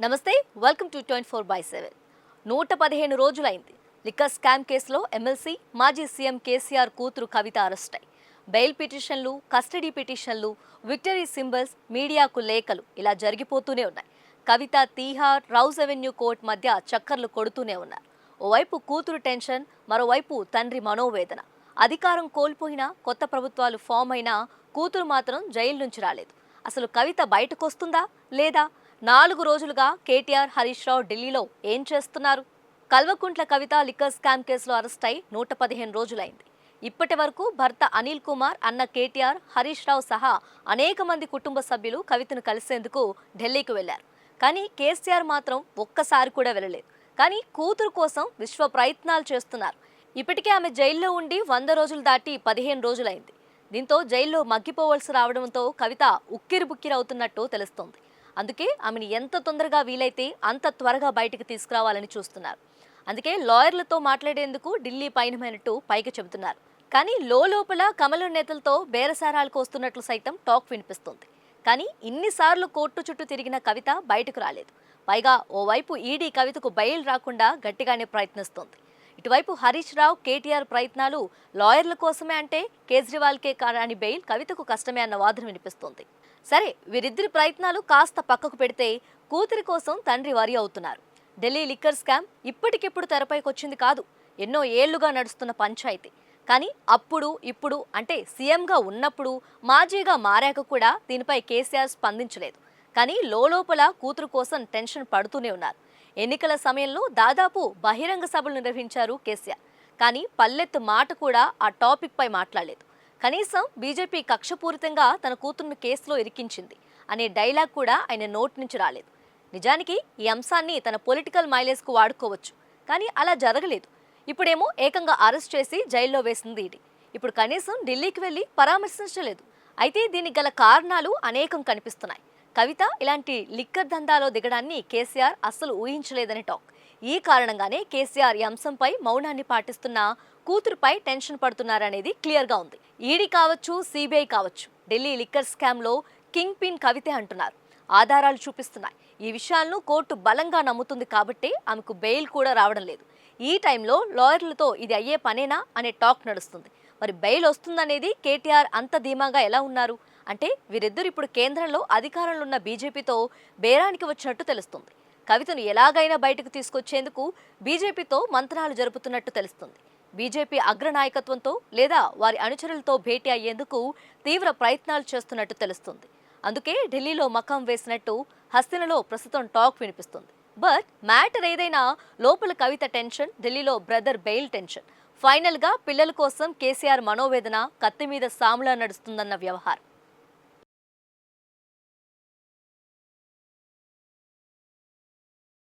నమస్తే welcome to twenty four by seven నూట పదిహేను రోజులైంది. లిక్కర్ స్కామ్ కేసులో ఎమ్మెల్సీ మాజీ సీఎం కేసీఆర్ కూతురు కవిత అరెస్ట్ అయి. బెయిల్ పిటిషన్లు కస్టడీ పిటిషన్లు విక్టరీ సింబల్స్ మీడియాకు లేఖలు ఇలా జరిగిపోతూనే ఉన్నాయి. Kavitha Tihar Rouse avenue court మధ్య చక్కర్లు కొడుతూనే ఉన్నారు. ఓవైపు కూతురు టెన్షన్ మరోవైపు తండ్రి మనోవేదన. అధికారం కోల్పోయినా కొత్త ప్రభుత్వాలు ఫామ్ అయినా కూతురు మాత్రం జైలు నుంచి రాలేదు. అసలు కవిత బయటకొస్తుందా లేదా? నాలుగు రోజులుగా కేటీఆర్ హరీష్ రావు ఢిల్లీలో ఏం చేస్తున్నారు? కల్వకుంట్ల కవిత లిక్కర్ స్కామ్ కేసులో అరెస్ట్ అయి నూట పదిహేను రోజులైంది. ఇప్పటి వరకు భర్త అనిల్ కుమార్ అన్న కేటీఆర్ హరీష్ రావు సహా అనేక మంది కుటుంబ సభ్యులు కవితను కలిసేందుకు ఢిల్లీకి వెళ్ళారు కానీ కేసీఆర్ మాత్రం ఒక్కసారి కూడా వెళ్ళలేదు. కానీ కూతురు కోసం విశ్వ ప్రయత్నాలు చేస్తున్నారు. ఇప్పటికే ఆమె జైల్లో ఉండి వంద రోజులు దాటి పదిహేను రోజులైంది. దీంతో జైల్లో మగ్గిపోవలసి రావడంతో కవిత ఉక్కిరి అవుతున్నట్టు తెలుస్తోంది. అందుకే ఆమెను ఎంత తొందరగా వీలైతే అంత త్వరగా బయటకు తీసుకురావాలని చూస్తున్నారు. అందుకే లాయర్లతో మాట్లాడేందుకు ఢిల్లీ పయనమైనట్టు పైకి చెబుతున్నారు. కానీ లోపల కమలం నేతలతో బేరసారాలకు వస్తున్నట్లు సైతం టాక్ వినిపిస్తుంది. కానీ ఇన్నిసార్లు కోర్టు చుట్టూ తిరిగిన కవిత బయటకు రాలేదు. పైగా ఓవైపు ఈడీ కవితకు బయలు రాకుండా గట్టిగానే ప్రయత్నిస్తోంది. ఇటువైపు హరీష్ రావు కేటీఆర్ ప్రయత్నాలు లాయర్ల కోసమే అంటే కేజ్రీవాల్కే కాని బెయిల్ కవితకు కష్టమే అన్న వాదన వినిపిస్తోంది. సరే వీరిద్దరి ప్రయత్నాలు కాస్త పక్కకు పెడితే కూతురి కోసం తండ్రి వరి అవుతున్నారు. ఢిల్లీ లిక్కర్ స్కామ్ ఇప్పటికిప్పుడు తెరపైకి వచ్చింది కాదు. ఎన్నో ఏళ్ళుగా నడుస్తున్న పంచాయతీ. కానీ అప్పుడు ఇప్పుడు అంటే సీఎంగా ఉన్నప్పుడు మాజీగా మారాక కూడా దీనిపై కేసీఆర్ స్పందించలేదు. కానీ లోపల కూతురు కోసం టెన్షన్ పడుతూనే ఉన్నారు. ఎన్నికల సమయంలో దాదాపు బహిరంగ సభలు నిర్వహించారు కేసీఆర్. కానీ పల్లెత్తు మాట కూడా ఆ టాపిక్ పై మాట్లాడలేదు. కనీసం బీజేపీ కక్షపూరితంగా తన కూతురును కేసులో ఇరికించింది అనే డైలాగ్ కూడా ఆయన నోటి నుంచి రాలేదు. నిజానికి ఈ అంశాన్ని తన పొలిటికల్ మైలేజ్కు వాడుకోవచ్చు కానీ అలా జరగలేదు. ఇప్పుడేమో ఏకంగా అరెస్ట్ చేసి జైల్లో వేసింది ఇది. ఇప్పుడు కనీసం ఢిల్లీకి వెళ్ళి పరామర్శించలేదు. అయితే దీనికి గల కారణాలు అనేకం కనిపిస్తున్నాయి. కవిత ఇలాంటి లిక్కర్ దందాలో దిగడాన్ని కేసీఆర్ అస్సలు ఊహించలేదని టాక్. ఈ కారణంగానే కేసీఆర్ ఈ అంశంపై మౌనాన్ని పాటిస్తున్న కూతురుపై టెన్షన్ పడుతున్నారనేది క్లియర్గా ఉంది. ఈడీ కావచ్చు సిబిఐ కావచ్చు ఢిల్లీ లిక్కర్ స్కామ్లో కింగ్ పిన్ కవితే అంటున్నారు. ఆధారాలు చూపిస్తున్నాయి. ఈ విషయాలను కోర్టు బలంగా నమ్ముతుంది కాబట్టి ఆమెకు బెయిల్ కూడా రావడం లేదు. ఈ టైంలో లాయర్లతో ఇది అయ్యే పనేనా అనే టాక్ నడుస్తుంది. మరి బెయిల్ వస్తుందనేది కేటీఆర్ అంత ధీమాగా ఎలా ఉన్నారు? అంటే వీరిద్దరు ఇప్పుడు కేంద్రంలో అధికారంలో ఉన్న బీజేపీతో బేరానికి వచ్చినట్టు తెలుస్తుంది. కవితను ఎలాగైనా బయటకు తీసుకొచ్చేందుకు బీజేపీతో మంత్రాలు జరుపుతున్నట్టు తెలుస్తుంది. బీజేపీ అగ్రనాయకత్వంతో లేదా వారి అనుచరులతో భేటీ అయ్యేందుకు తీవ్ర ప్రయత్నాలు చేస్తున్నట్టు తెలుస్తుంది. అందుకే ఢిల్లీలో మకం వేసినట్టు హస్తినలో ప్రస్తుతం టాక్ వినిపిస్తుంది. బట్ మ్యాటర్ ఏదైనా లోపల కవిత టెన్షన్ ఢిల్లీలో బ్రదర్ బెయిల్ టెన్షన్. ఫైనల్గా పిల్లల కోసం కేసీఆర్ మనోవేదన కత్తి మీద సాములా నడుస్తుందన్న వ్యవహారం.